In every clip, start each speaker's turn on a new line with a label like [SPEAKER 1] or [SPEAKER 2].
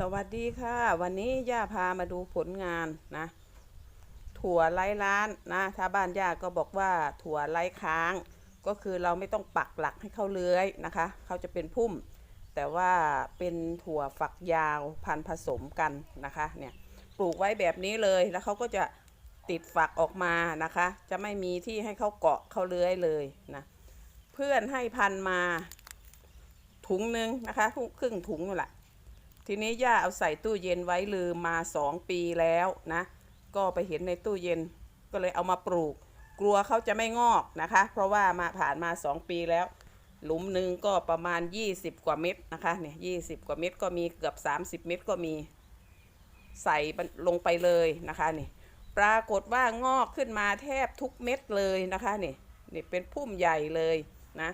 [SPEAKER 1] สวัสดีค่ะ วันนี้ย่าพามาดูผลงานนะ ถั่วไร้ล้านนะถ้าบ้านย่าก็บอกว่าถั่วไร้ค้าง ก็คือเราไม่ต้องปักหลักให้เขาเลื้อยนะคะ เขาจะเป็นพุ่ม แต่ว่าเป็นถั่วฝักยาวพันผสมกันนะคะเนี่ยปลูกไว้แบบนี้เลยแล้วเขาก็จะติดฝักออกมานะคะ จะไม่มีที่ให้เขาเกาะเขาเลื้อยเลยนะเพื่อนให้พันมาถุงหนึ่งนะคะครึ่งถุงนั่นแหละ ทีนี้ย่าเอาใส่ตู้เย็นไว้ลืมมาสองปีแล้วนะ ก็ไปเห็นในตู้เย็นก็เลยเอามาปลูก กลัวเขาจะไม่งอกนะคะ เพราะว่ามาผ่านมาสองปีแล้ว หลุมหนึ่งก็ประมาณ 20 กว่าเม็ดนะคะเนี่ยยีกว่าเม็ดก็มีเกือบ 30 เม็ดก็มี ใส่ลงไปเลยนะคะนี่ปรากฏว่างอกขึ้นมาแทบทุกเม็ดเลยนะคะนี่นี่เป็นพุ่มใหญ่เลยนะ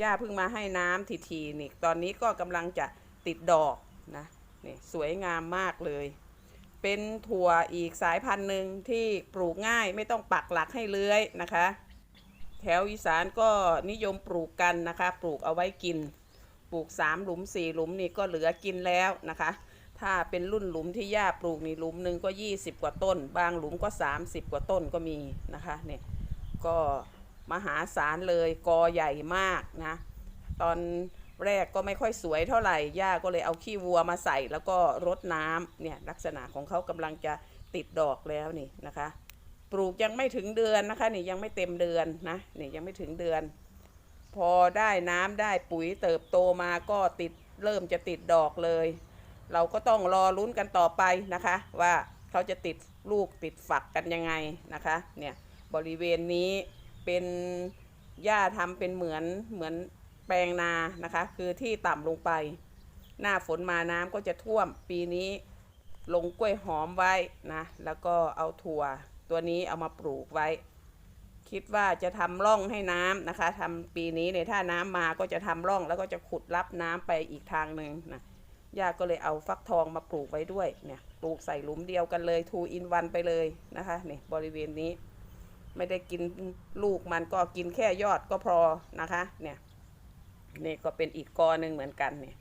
[SPEAKER 1] ย่าเพิ่งมาให้น้ำทีๆนี่ตอนนี้ก็กำลังจะติดดอก นะนี่สวยงามมากเลย เป็นถั่วอีกสายพันธุ์หนึ่งที่ปลูกง่ายไม่ต้องปักหลักให้เลื้อยนะคะ แถวอีสานก็นิยมปลูกกันนะคะ ปลูกเอาไว้กิน ปลูก3หลุม4หลุมนี่ก็เหลือกินแล้วนะคะ ถ้าเป็นรุ่นหลุมที่ย่าปลูกนี่หลุมหนึ่งก็ 20 กว่าต้น บางหลุมก็ 30 กว่าต้นก็มีนะคะเนี่ยก็มหาศาลเลยกอใหญ่มากนะ ตอน แรกก็ไม่ค่อยสวยเท่าไหร่ ย่าก็เลยเอาขี้วัวมาใส่ แล้วก็รดน้ำเนี่ยลักษณะของเขากำลังจะติดดอกแล้วนี่นะคะ ปลูกยังไม่ถึงเดือนนะคะนี่ยังไม่เต็มเดือนนะนี่ยังไม่ถึงเดือน พอได้น้ำได้ปุ๋ยเติบโตมาก็ติดเริ่มจะติดดอกเลย เราก็ต้องรอลุ้นกันต่อไปนะคะ ว่าเขาจะติดลูกติดฝักกันยังไงนะคะเนี่ยบริเวณนี้เป็นหญ้าทำเป็นเหมือนเหมือน แปลงนานะคะ คือที่ต่ำลงไป หน้าฝนมาน้ำก็จะท่วมปีนี้ ลงกล้วยหอมไว้นะ แล้วก็เอาถั่วตัวนี้เอามาปลูกไว้ คิดว่าจะทำร่องให้น้ำนะคะทำปีนี้เนี่ยถ้าน้ำมาก็จะทำร่องแล้วก็จะขุดรับน้ำไปอีกทางหนึ่งนะย่าก็เลยเอาฟักทองมาปลูกไว้ด้วยเนี่ยปลูกใส่หลุมเดียวกันเลยทูอินวันไปเลยนะคะเนี่ยบริเวณนี้ ไม่ได้กินลูกมันก็กินแค่ยอดก็พอนะคะเนี่ย นี่ก็เป็นอีกกอหนึ่งเหมือนกันเนี่ย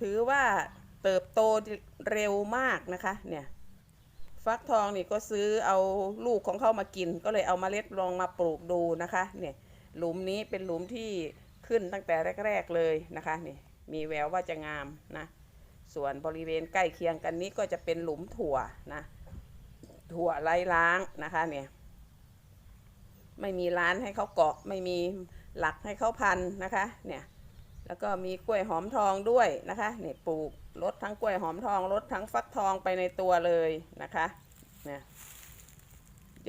[SPEAKER 1] ถือว่าเติบโตเร็วมากนะคะเนี่ยฟักทองนี่ก็ซื้อเอาลูกของเขามากิน ก็เลยเอามาเล็ดลองมาปลูกดูนะคะเนี่ยหลุมนี้เป็นหลุมที่ขึ้นตั้งแต่แรก ๆเลยนะคะนี่มีแววว่าจะงามนะส่วนบริเวณใกล้เคียงกันนี้ก็จะเป็นหลุมถั่วนะถั่วไร้ล้างนะคะเนี่ยไม่มีร้านให้เขาเกาะไม่มี หลักให้เขาพันนะคะเนี่ยแล้วก็มีกล้วยหอมทองด้วยนะคะเนี่ยปลูกลดทั้งกล้วยหอมทองลดทั้งฟักทองไปในตัวเลยนะคะเนี่ย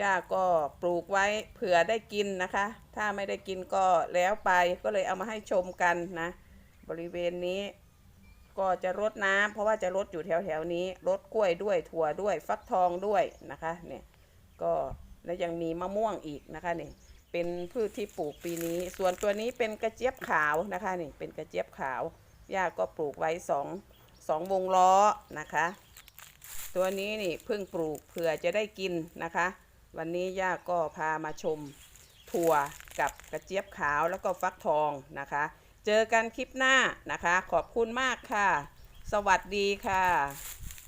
[SPEAKER 1] ย่าก็ปลูกไว้เผื่อได้กินนะคะ ถ้าไม่ได้กินก็แล้วไปก็เลยเอามาให้ชมกันนะ บริเวณนี้ก็จะรดน้ำเพราะว่าจะรดอยู่แถวแถวๆนี้รดกล้วยด้วยถั่วด้วยฟักทองด้วยนะคะเนี่ยก็แล้วยังมีมะม่วงอีกนะคะเนี่ย เป็นพืชที่ปลูกปีนี้ ส่วนตัวนี้เป็นกระเจี๊ยบขาวนะคะนี่เป็นกระเจี๊ยบขาวย่าก็ปลูกไว้สองสองวงล้อนะคะ ตัวนี้นี่เพิ่งปลูกเผื่อจะได้กินนะคะ วันนี้ย่าก็พามาชมถั่วกับกระเจี๊ยบขาวแล้วก็ฟักทองนะคะ เจอกันคลิปหน้านะคะ ขอบคุณมากค่ะ สวัสดีค่ะ